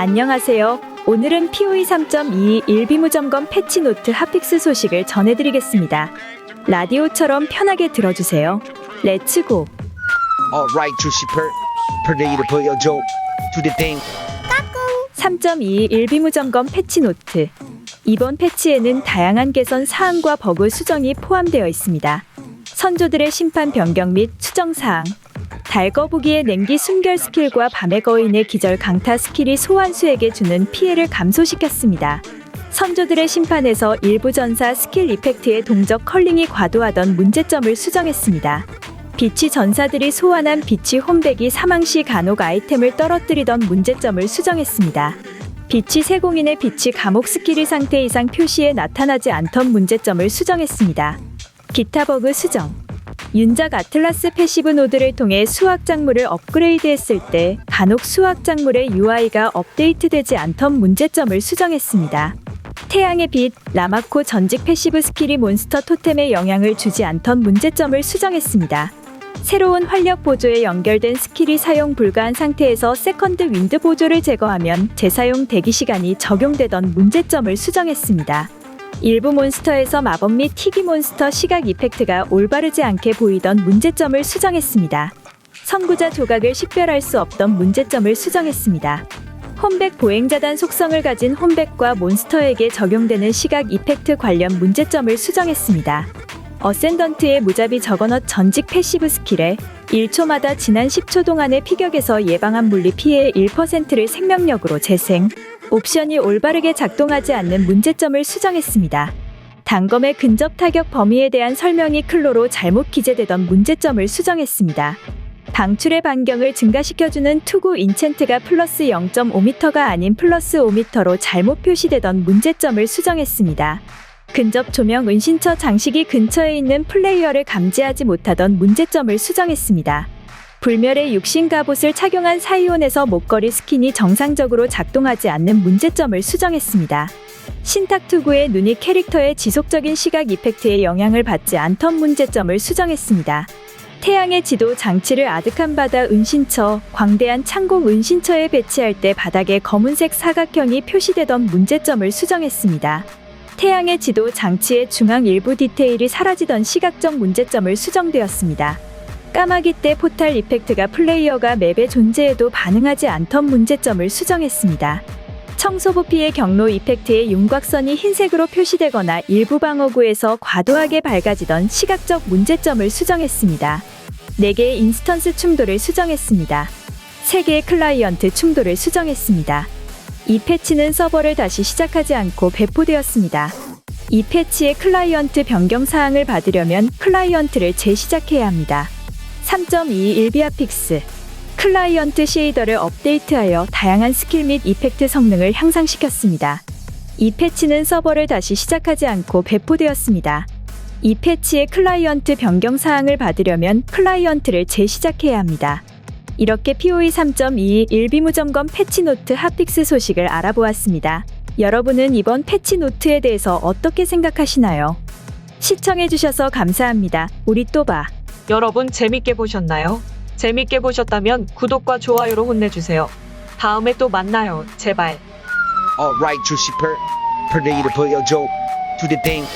안녕하세요. 오늘은 POE 3.2 일비무 점검 패치 노트 핫픽스 소식을 전해드리겠습니다. 라디오처럼 편하게 들어주세요. 렛츠고! Alright 출시 per per 데이를 보여줘 to the thing 3.2 일비무 점검 패치 노트. 이번 패치에는 다양한 개선 사항과 버그 수정이 포함되어 있습니다. 선조들의 심판 변경 및 수정 사항. 달거북이의 냉기 순결 스킬과 밤의 거인의 기절 강타 스킬이 소환수에게 주는 피해를 감소시켰습니다. 선조들의 심판에서 일부 전사 스킬 이펙트의 동적 컬링이 과도하던 문제점을 수정했습니다. 비치 전사들이 소환한 비치 홈백이 사망 시 간혹 아이템을 떨어뜨리던 문제점을 수정했습니다. 비치 세공인의 비치 감옥 스킬이 상태 이상 표시에 나타나지 않던 문제점을 수정했습니다. 기타 버그 수정 윤작 아틀라스 패시브 노드를 통해 수학 작물을 업그레이드했을 때 간혹 수학 작물의 UI가 업데이트되지 않던 문제점을 수정했습니다. 태양의 빛, 라마코 전직 패시브 스킬이 몬스터 토템에 영향을 주지 않던 문제점을 수정했습니다. 새로운 활력 보조에 연결된 스킬이 사용 불가한 상태에서 세컨드 윈드 보조를 제거하면 재사용 대기 시간이 적용되던 문제점을 수정했습니다. 일부 몬스터에서 마법 및 희귀 몬스터 시각 이펙트가 올바르지 않게 보이던 문제점을 수정했습니다. 선구자 조각을 식별할 수 없던 문제점을 수정했습니다. 홈백 보행자단 속성을 가진 홈백과 몬스터에게 적용되는 시각 이펙트 관련 문제점을 수정했습니다. 어센던트의 무자비 저거넛 전직 패시브 스킬에 1초마다 지난 10초 동안의 피격에서 예방한 물리 피해의 1%를 생명력으로 재생, 옵션이 올바르게 작동하지 않는 문제점을 수정했습니다. 단검의 근접 타격 범위에 대한 설명이 클로로 잘못 기재되던 문제점을 수정했습니다. 방출의 반경을 증가시켜주는 투구 인챈트가 플러스 0.5m가 아닌 플러스 5m로 잘못 표시되던 문제점을 수정했습니다. 근접 조명 은신처 장식이 근처에 있는 플레이어를 감지하지 못하던 문제점을 수정했습니다. 불멸의 육신 갑옷을 착용한 사이온에서 목걸이 스킨이 정상적으로 작동하지 않는 문제점을 수정했습니다. 신탁 투구의 눈이 캐릭터의 지속적인 시각 이펙트에 영향을 받지 않던 문제점을 수정했습니다. 태양의 지도 장치를 아득한 바다 은신처, 광대한 창공 은신처에 배치할 때 바닥에 검은색 사각형이 표시되던 문제점을 수정했습니다. 태양의 지도 장치의 중앙 일부 디테일이 사라지던 시각적 문제점을 수정되었습니다. 까마귀 때 포탈 이펙트가 플레이어가 맵의 존재에도 반응하지 않던 문제점을 수정했습니다. 청소부 피해 경로 이펙트의 윤곽선이 흰색으로 표시되거나 일부 방어구에서 과도하게 밝아지던 시각적 문제점을 수정했습니다. 4개의 인스턴스 충돌을 수정했습니다. 3개의 클라이언트 충돌을 수정했습니다. 이 패치는 서버를 다시 시작하지 않고 배포되었습니다. 이 패치의 클라이언트 변경 사항을 받으려면 클라이언트를 재시작해야 합니다. 3.2 일비아 픽스 클라이언트 쉐이더를 업데이트하여 다양한 스킬 및 이펙트 성능을 향상시켰습니다. 이 패치는 서버를 다시 시작하지 않고 배포되었습니다. 이 패치의 클라이언트 변경 사항을 받으려면 클라이언트를 재시작해야 합니다. 이렇게 POE 3.2 일비무 점검 패치 노트 핫픽스 소식을 알아보았습니다. 여러분은 이번 패치 노트에 대해서 어떻게 생각하시나요? 시청해주셔서 감사합니다. 우리 또 봐. 여러분 재밌게 보셨나요? 재밌게 보셨다면 구독과 좋아요로 혼내주세요. 다음에 또 만나요. 제발. Alright 출시 per per 데이를 보여줘 to the thing